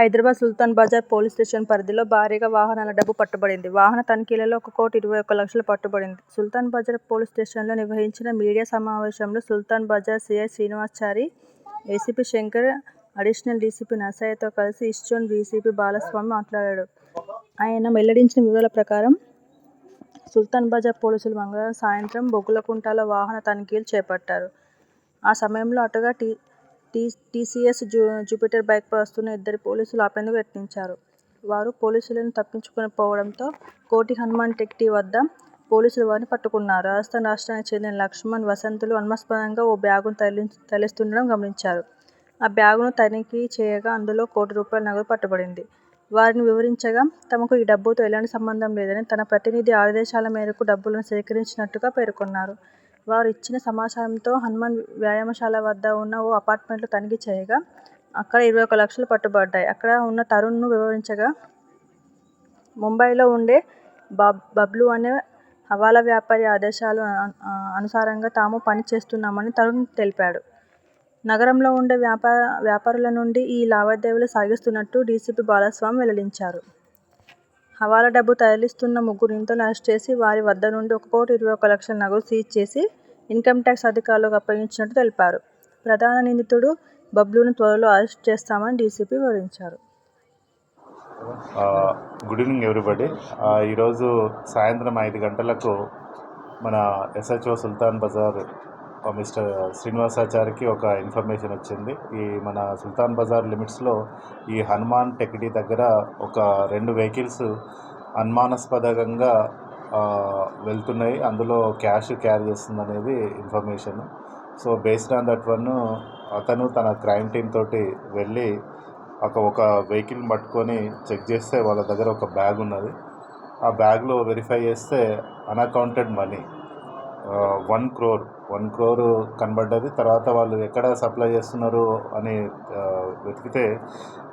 Hyderabad Sultan Bazar police station పరిధిలో భారీగా వాహనాల డబ్బు పట్టుబడింది. వాహన తనిఖీలలో ఒక కోటి ఇరవై ఒక్క లక్షలు పట్టుబడింది. సుల్తాన్ బజార్ పోలీస్ స్టేషన్లో నిర్వహించిన మీడియా సమావేశంలో Sultan Bazar CI Srinivasachari, ACP Shankar, additional DCP నర్సయ్యతో కలిసి ఇస్టోన్ డీసీపీ బాలస్వామి మాట్లాడాడు ఆయన వెల్లడించిన వివరాల ప్రకారం సుల్తాన్ బజార్ పోలీసులు మంగళవారం సాయంత్రం బొగ్గులకుంటలో వాహన తనిఖీలు చేపట్టారు. ఆ సమయంలో అటుగా టీ టీ టీసీఎస్ జూపిటర్ బైక్పై వస్తున్న ఇద్దరు పోలీసులు ఆపేందుకు యత్నించారు. వారు పోలీసులను తప్పించుకొని పోవడంతో కోటి హనుమాన్ టెక్టీ వద్ద పోలీసులు వారిని పట్టుకున్నారు. రాజస్థాన్ రాష్ట్రానికి చెందిన లక్ష్మణ్, వసంతులు అనుమానాస్పదంగా ఓ బ్యాగును తరలిస్తుండడం గమనించారు. ఆ బ్యాగును తనిఖీ చేయగా అందులో కోటి రూపాయల నగదు పట్టుబడింది. వారిని వివరించగా తమకు ఈ డబ్బుతో ఎలాంటి సంబంధం లేదని, తన ప్రతినిధి ఆదేశాల మేరకు డబ్బులను సేకరించినట్టుగా పేర్కొన్నారు. వారు ఇచ్చిన సమాచారంతో హనుమాన్ వ్యాయామశాల వద్ద ఉన్న ఓ అపార్ట్మెంట్లో తనిఖీ చేయగా అక్కడ ఇరవై ఒక లక్షలు పట్టుబడ్డాయి. అక్కడ ఉన్న తరుణ్ను వివరించగా ముంబైలో ఉండే బబ్ బబ్లు అనే హవాలా వ్యాపారి ఆదేశాలు అనుసారంగా తాము పని చేస్తున్నామని తరుణ్ తెలిపాడు. నగరంలో ఉండే వ్యాపార వ్యాపారుల నుండి ఈ లావాదేవీలు సాగిస్తున్నట్టు డీసీపీ బాలస్వామి వెల్లడించారు. హవాలా డబ్బు తరలిస్తున్న ముగ్గురు నిందితులను అరెస్ట్ చేసి వారి వద్ద నుండి ఒక కోటి ఇరవై ఒక లక్షల నగదు సీజ్ చేసి ఇన్కమ్ ట్యాక్స్ అధికారులకు అప్పగించినట్టు తెలిపారు. ప్రధాన నిందితుడు బబ్లూను త్వరలో అరెస్ట్ చేస్తామని డీసీపీ వివరించారు. గుడ్ ఈవినింగ్ ఎవ్రీబడి ఈరోజు సాయంత్రం ఐదు గంటలకు మన ఎస్హెచ్ఓ సుల్తాన్ బజార్ మిస్టర్ శ్రీనివాసాచారికి ఒక ఇన్ఫర్మేషన్ వచ్చింది ఈ మన సుల్తాన్ బజార్ లిమిట్స్లో ఈ హనుమాన్ టెక్డీ దగ్గర ఒక రెండు వెహికల్స్ అనుమానాస్పదంగా వెళ్తున్నాయి. అందులో క్యాష్ క్యారీ చేస్తుంది అనేది information. So based on that one అతను తన క్రైమ్ టీమ్ తోటి వెళ్ళి ఒక ఒక వెహికల్ని పట్టుకొని చెక్ చేస్తే వాళ్ళ దగ్గర ఒక బ్యాగ్ ఉన్నది. ఆ బ్యాగ్లో వెరిఫై చేస్తే unaccounted money. One crore. One crore కనబడ్డది. తర్వాత వాళ్ళు ఎక్కడ సప్లై చేస్తున్నారు అని వెతికితే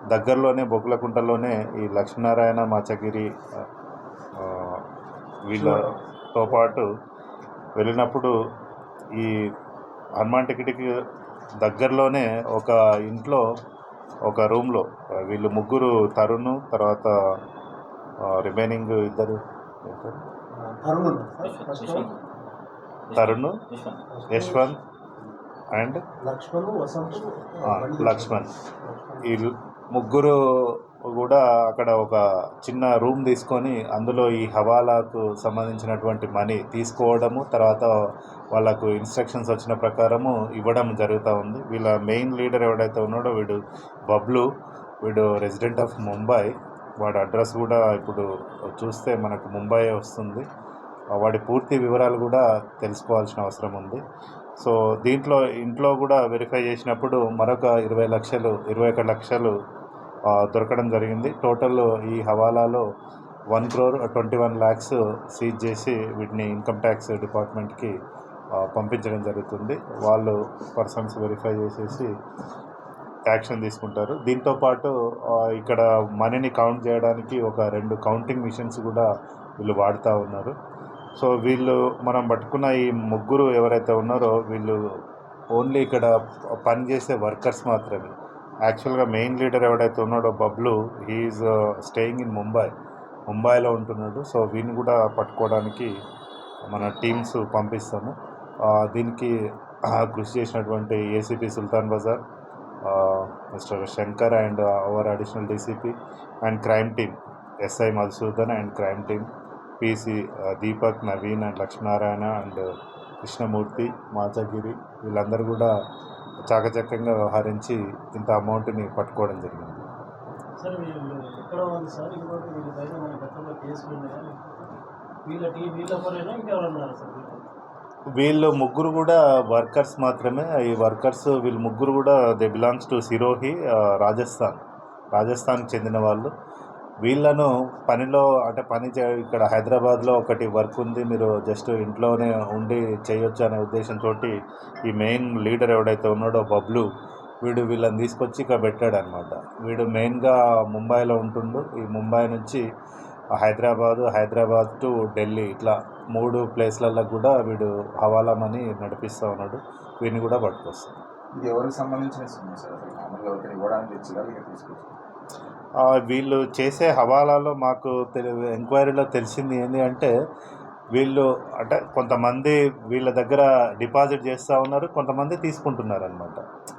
దగ్గరలోనే బొగ్గులకుంటలోనే ఈ లక్ష్మీనారాయణ మాచగిరి వీళ్ళతో పాటు వెళ్ళినప్పుడు ఈ హనుమాన్ టికెట్కి దగ్గరలోనే ఒక ఇంట్లో ఒక రూమ్లో వీళ్ళు ముగ్గురు తరుణ్ తర్వాత రిమైనింగ్ ఇద్దరు తరుణ్ యశ్వంత్ అండ్? లక్ష్మణ్. ఈ ముగ్గురు కూడా అక్కడ ఒక చిన్న రూమ్ తీసుకొని అందులో ఈ హవాలాకు సంబంధించినటువంటి మనీ తీసుకోవడము తర్వాత వాళ్ళకు ఇన్స్ట్రక్షన్స్ వచ్చిన ప్రకారము ఇవ్వడం జరుగుతూ ఉంది. వీళ్ళ మెయిన్ లీడర్ ఎవడైతే ఉన్నాడో వీడు బబ్లు. వీడు రెసిడెంట్ ఆఫ్ ముంబై. వాడి అడ్రస్ కూడా ఇప్పుడు చూస్తే మనకు ముంబై వస్తుంది. వాడి పూర్తి వివరాలు కూడా తెలుసుకోవాల్సిన అవసరం ఉంది. సో దీంట్లో ఇంట్లో కూడా వెరిఫై చేసినప్పుడు మరొక ఇరవై లక్షలు ఇరవై ఒక లక్షలు దొరకడం జరిగింది. టోటల్ ఈ హవాలాలో one crore twenty one lakhs seize చేసి వీటిని ఇన్కమ్ ట్యాక్స్ డిపార్ట్మెంట్కి పంపించడం జరుగుతుంది. వాళ్ళు పర్సన్స్ వెరిఫై చేసేసి యాక్షన్ తీసుకుంటారు. దీంతోపాటు ఇక్కడ మనీని కౌంట్ చేయడానికి ఒక రెండు కౌంటింగ్ మిషన్స్ కూడా వీళ్ళు వాడుతూ ఉన్నారు. సో వీళ్ళు మనం పట్టుకున్న ఈ ముగ్గురు ఎవరైతే ఉన్నారో వీళ్ళు ఓన్లీ ఇక్కడ పనిచేసే వర్కర్స్ మాత్రమే. యాక్చువల్గా మెయిన్ లీడర్ ఎవడైతే ఉన్నాడో Bablu he is staying in Mumbai. ముంబైలో ఉంటున్నాడు. సో వీని కూడా పట్టుకోవడానికి మన టీమ్స్ పంపిస్తాము. దీనికి కృషి చేసినటువంటి ACP Sultan Bazar mister Shankar and our additional DCP and crime team SI Madhusudan and crime team PC Deepak Naveen and Lakshminarayana and Krishnamurthy Machagiri వీళ్ళందరూ కూడా చాకచక్యంగా వ్యవహరించి ఇంత అమౌంట్ని పట్టుకోవడం జరిగింది. వీళ్ళు ముగ్గురు కూడా వర్కర్స్ మాత్రమే. ఈ వర్కర్స్ వీళ్ళు ముగ్గురు కూడా they belongs to Sirohi Rajasthan. రాజస్థాన్కి చెందిన వాళ్ళు. వీళ్ళను పనిలో అంటే పని చే ఇక్కడ హైదరాబాద్లో ఒకటి వర్క్ ఉంది. మీరు జస్ట్ ఇంట్లోనే ఉండి చేయొచ్చు అనే ఉద్దేశంతో ఈ మెయిన్ లీడర్ ఎవడైతే ఉన్నాడో బబ్లు వీడు వీళ్ళని తీసుకొచ్చి ఇక్కడ పెట్టాడు అనమాట వీడు మెయిన్గా ముంబైలో ఉంటుండు. ఈ ముంబై నుంచి హైదరాబాదు హైదరాబాద్ టు ఢిల్లీ ఇట్లా మూడు ప్లేస్లలో కూడా వీడు హవాలా మనీ నడిపిస్తూ ఉన్నాడు. వీడిని కూడా పట్టుకొస్తాడు. ఇది ఎవరికి సంబంధించిన సినిమా సార్? మామూలుగా ఇవ్వడానికి తెచ్చిదా వీళ్ళు చేసే హవాలాలో మాకు తెలి ఎంక్వైరీలో తెలిసింది ఏంటి అంటే వీళ్ళు అంటే కొంతమంది వీళ్ళ దగ్గర డిపాజిట్ చేస్తూ ఉన్నారు కొంతమంది తీసుకుంటున్నారు అనమాట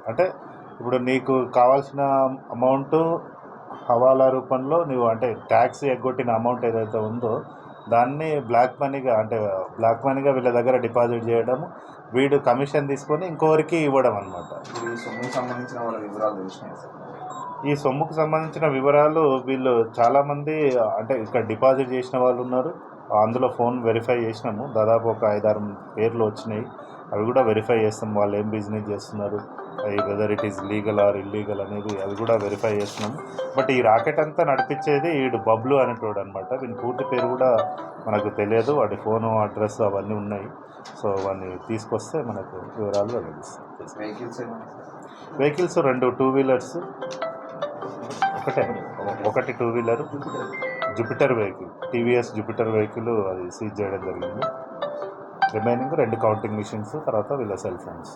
అంటే ఇప్పుడు నీకు కావాల్సిన అమౌంట్ హవాలా రూపంలో నువ్వు అంటే ట్యాక్స్ ఎగ్గొట్టిన అమౌంట్ ఏదైతే ఉందో దాన్ని బ్లాక్ మనీగా అంటే బ్లాక్ మనీగా వీళ్ళ దగ్గర డిపాజిట్ చేయడం వీడు కమిషన్ తీసుకొని ఇంకోరికి ఇవ్వడం అనమాట ఇప్పుడు సంబంధించిన వాళ్ళ వివరాలు తెలిసినాయి సార్. ఈ సొమ్ముకు సంబంధించిన వివరాలు వీళ్ళు చాలామంది అంటే ఇక్కడ డిపాజిట్ చేసిన వాళ్ళు ఉన్నారు. అందులో ఫోన్ వెరిఫై చేసినాము. దాదాపు ఒక ఐదారు పేర్లు వచ్చినాయి. అవి కూడా వెరిఫై చేస్తాం. వాళ్ళు ఏం బిజినెస్ చేస్తున్నారు? Whether it is legal or illegal అనేది అవి కూడా వెరిఫై చేస్తున్నాము బట్ ఈ రాకెట్ అంతా నడిపించేది వీడు బబ్లు అనేటోడు అనమాట వీని పూర్తి పేరు కూడా మనకు తెలియదు. వాడి ఫోను అడ్రస్ అవన్నీ ఉన్నాయి. సో వాడిని తీసుకొస్తే మనకు వివరాలు సార్ వెహికల్స్ రెండు టూ వీలర్స్ ఒకటే ఒకటి two wheeler Jupiter vehicle TVS Jupiter vehicle అది సీజ్ చేయడం జరిగింది. రిమైనింగ్ రెండు కౌంటింగ్ మిషన్స్ తర్వాత వీళ్ళ సెల్ ఫోన్స్